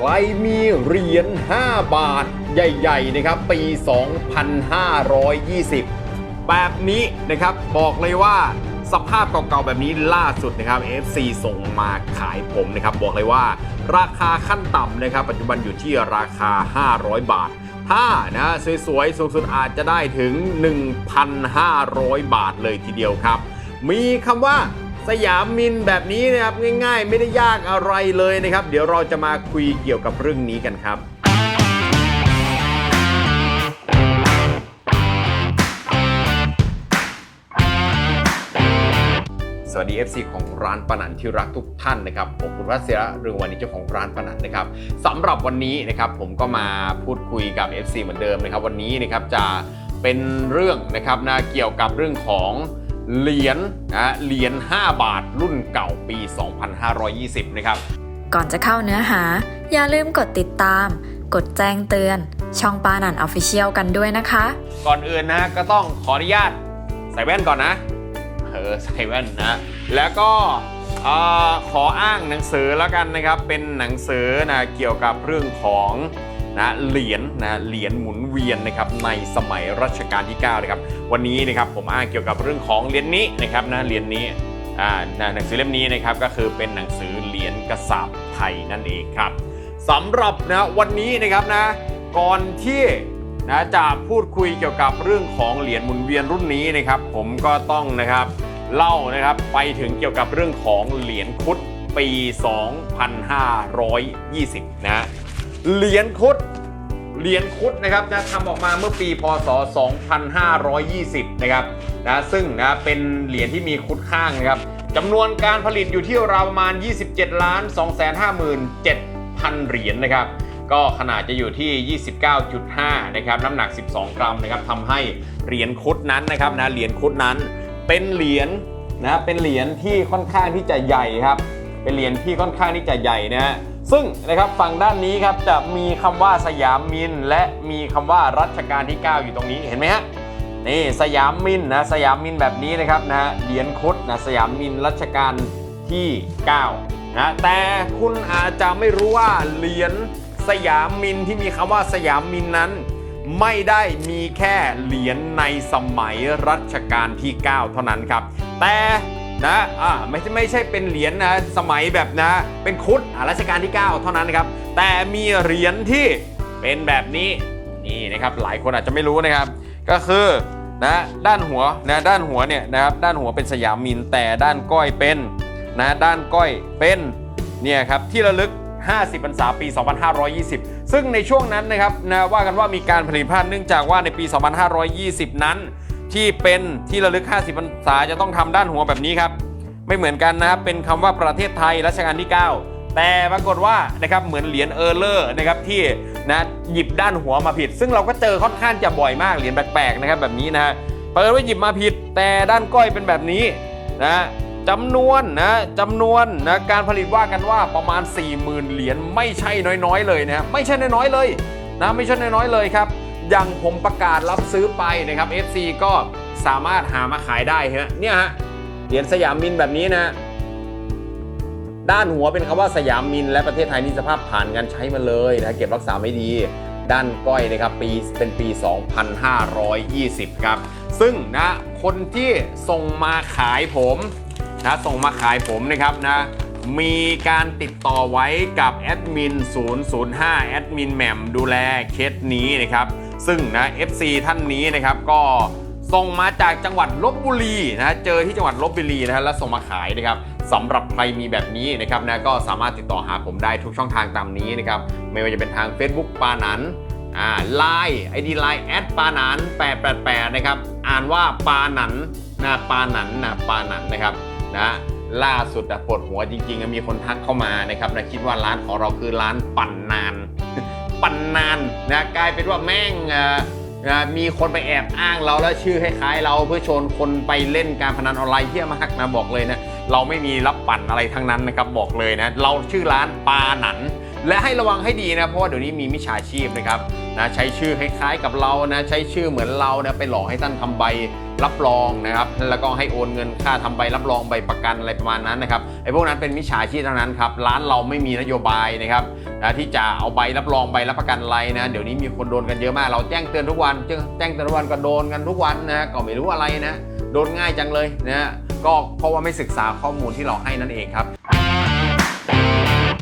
ใครมีเหรียญ 5 บาทใหญ่ๆนะครับปี 2520 แบบนี้นะครับบอกเลยว่าสภาพเก่าๆแบบนี้ล่าสุดนะครับ FC ส่งมาขายผมนะครับ บอกเลยว่า ราคาขั้นต่ำนะครับ ปัจจุบันอยู่ที่ราคา 500 บาท ถ้านะสวยๆ สูงสุดอาจจะได้ถึง 1,500 บาทเลยทีเดียวครับ มีคำว่า สยามมินแบบนี้นะครับง่ายๆ ไม่ได้ยากอะไรเลยนะครับ เดี๋ยวเราจะมาคุยเกี่ยวกับเรื่องนี้กันครับสวัสดี FC ของร้านปนันที่รักทุกท่านนะครับผมคุณวัชระเรืองวันนี้เจ้าของร้านปนันนะครับสำหรับวันนี้นะครับผมก็มาพูดคุยกับ FC เหมือนเดิมนะครับ วันนี้นะครับจะเป็นเรื่องนะครับนะเกี่ยวกับเรื่องของ เหรียญนะเหรียญ5บาทรุ่นเก่าปี 2520 นะครับ ก่อนจะเข้าเนื้อหา อย่าลืมกดติดตาม กดแจ้งเตือน ช่องปานันออฟฟิเชียลกันด้วยนะคะ ก่อนอื่นนะก็ต้องขออนุญาตใส่แว่นก่อนนะเออใส่แว่นนะ แล้วก็เอ่อขออ้างหนังสือแล้วกันนะครับ เป็นหนังสือนะเกี่ยวกับเรื่องของ นะเหรียญนะเหรียญหมุนเวียนนะครับในสมัยรัชกาลที่9นะครับวันนี้นะครับผมอ้างเกี่ยวกับเรื่องของเหรียญนี้นะครับนะเหรียญนี้อ่านะหนังสือเล่มนี้นะครับก็คือเป็นหนังสือเหรียญกระสาบไทยนั่นเองครับสำหรับนะวันนี้นะครับนะก่อนที่นะจะพูดคุยเกี่ยวกับเรื่องของเหรียญหมุนเวียนรุ่นนี้นะครับผมก็ต้องนะครับเล่านะครับไปถึงเกี่ยวกับเรื่องของเหรียญคุดปี 2520 นะ เหรียญคุดเหรียญคุดนะครับจะทำออกมาเมื่อปีพศ 2520 นะครับนะซึ่งนะเป็นเหรียญที่มีคุดข้างนะครับจำนวนการผลิตอยู่ที่ราวประมาณ 27 ล้าน 257,000 เหรียญนะครับ ก็ขนาดจะอยู่ที่ 29.5 นะครับ น้ำหนัก 12 กรัมนะครับทำให้เหรียญคุดนั้นนะครับนะเหรียญคุดนั้นเป็นเหรียญนะเป็นเหรียญที่ค่อนข้างที่จะใหญ่ครับ เป็นเหรียญที่ค่อนข้างที่จะใหญ่นะฮะ ซึ่งนะครับฝั่งด้านนี้ครับจะมีคำว่าสยามมินและมีคำว่ารัชกาลที่ 9 อยู่ตรงนี้เห็นไหมฮะนี่สยามมินนะสยามมินแบบนี้นะครับนะฮะเหรียญคดนะสยามมินรัชกาลที่ 9 นะแต่คุณอาจจะไม่รู้ว่าเหรียญสยามมินที่มีคำว่าสยามมินนั้น ไม่ได้มีแค่เหรียญในสมัยรัชกาลที่ 9 เท่านั้นครับ แต่ นะ อ่าไม่ใช่ไม่ใช่เป็นเหรียญนะสมัยแบบนะ เป็นคุดรัชกาลที่ 9 เท่านั้นนะครับ แต่มีเหรียญที่เป็นแบบนี้นี่นะครับหลายคนอาจจะไม่รู้นะครับ ก็คือนะด้านหัวนะด้านหัวเนี่ยนะครับด้านหัวเป็นสยามมินแต่ด้านก้อยเป็นนะด้านก้อยเป็นเนี่ยครับที่ระลึก 50พรรษาปี 2520 ซึ่งในช่วงนั้นนะครับนะว่ากันว่ามีการผลิตพลาดเนื่องจากว่าในปี 2520 นั้น ที่เป็นที่ระลึก 50พรรษาจะต้องทำด้านหัวแบบนี้ครับ ไม่เหมือนกันนะครับเป็นคำว่าประเทศไทยรัชกาลที่ 9 แต่ปรากฏว่านะครับเหมือนเหรียญเออร์เลอร์นะครับที่นะหยิบด้านหัวมาผิด ซึ่งเราก็เจอค่อนข้างจะบ่อยมากเหรียญแปลกๆนะครับแบบนี้นะฮะเปิดว่าหยิบมาผิด แต่ด้านก้อยเป็นแบบนี้นะจำนวนนะจำนวนนะการผลิตว่ากันว่าประมาณ 40,000 เหรียญไม่ใช่น้อยๆ เลยนะไม่ใช่น้อยๆเลยนะไม่ใช่น้อยๆเลยครับ อย่างผมประกาศรับซื้อไปนะครับ FC ก็สามารถหามาขายได้ฮะเนี่ยฮะเหรียญสยามมินแบบนี้นะ ด้านหัวเป็นคำว่าสยามมิน และประเทศไทยนี่สภาพผ่านการใช้มาเลยนะเก็บรักษาไม่ดี ด้านก้อยนะครับปีเป็นปี 2520 ครับ ซึ่งนะคนที่ส่งมาขายผมนะส่งมาขายผมนะครับนะมีการติดต่อไว้กับแอดมิน005แอดมินแหม่มดูแลเคสนี้นะครับ ซึ่งนะ FC ท่านนี้นะครับก็ส่งมาจากจังหวัดลบบุรีนะเจอที่จังหวัดลบบุรีนะฮะแล้วส่งมาขายนะครับสำหรับใครมีแบบนี้นะครับนะก็สามารถติดต่อหาผมได้ทุกช่องทางตามนี้นะครับไม่ว่าจะเป็นทาง Facebook ปานันอ่าไลน์ไอดีไลน์แอดปาหนัน888นะครับอ่านว่าปาหนันนะปาหนันนะปาหนันนะครับนะล่าสุดอะปวดหัวจริงๆมีคนทักเข้ามานะครับนะคิดว่าร้านของเราคือร้านปั่นนาน ปั่นนานนะกลายเป็นว่าแม่งมีคนไปแอบอ้างเราแล้วชื่อคล้ายๆเราเพื่อชวนคนไปเล่นการพนันออนไลน์เที่ยมากนะบอกเลยนะเราไม่มีรับปั่นอะไรทั้งนั้นนะครับบอกเลยนะเราชื่อร้านปาหนันและให้ระวังให้ดีนะเพราะว่าเดี๋ยวนี้มีมิจฉาชีพนะครับนะใช้ชื่อคล้ายๆกับเรานะใช้ชื่อเหมือนเรานะไปหลอกให้ท่านทำใบรับรองนะครับแล้วก็ให้โอนเงินค่าทำใบรับรองใบประกันอะไรประมาณนั้นนะครับไอ้พวกนั้นเป็นมิจฉาชีพทั้งนั้นครับร้านเราไม่มีนโยบายนะครับ นะที่จะเอาใบรับรองใบรับประกันอะไรนะ เดี๋ยวนี้มีคนโดนกันเยอะมาก เราแจ้งเตือนทุกวันแจ้งแจ้งเตือนทุกวันก็โดนกันทุกวันนะก็ไม่รู้อะไรนะ โดนง่ายจังเลยนะก็เพราะว่าไม่ศึกษาข้อมูลที่เราให้นั่นเองครับ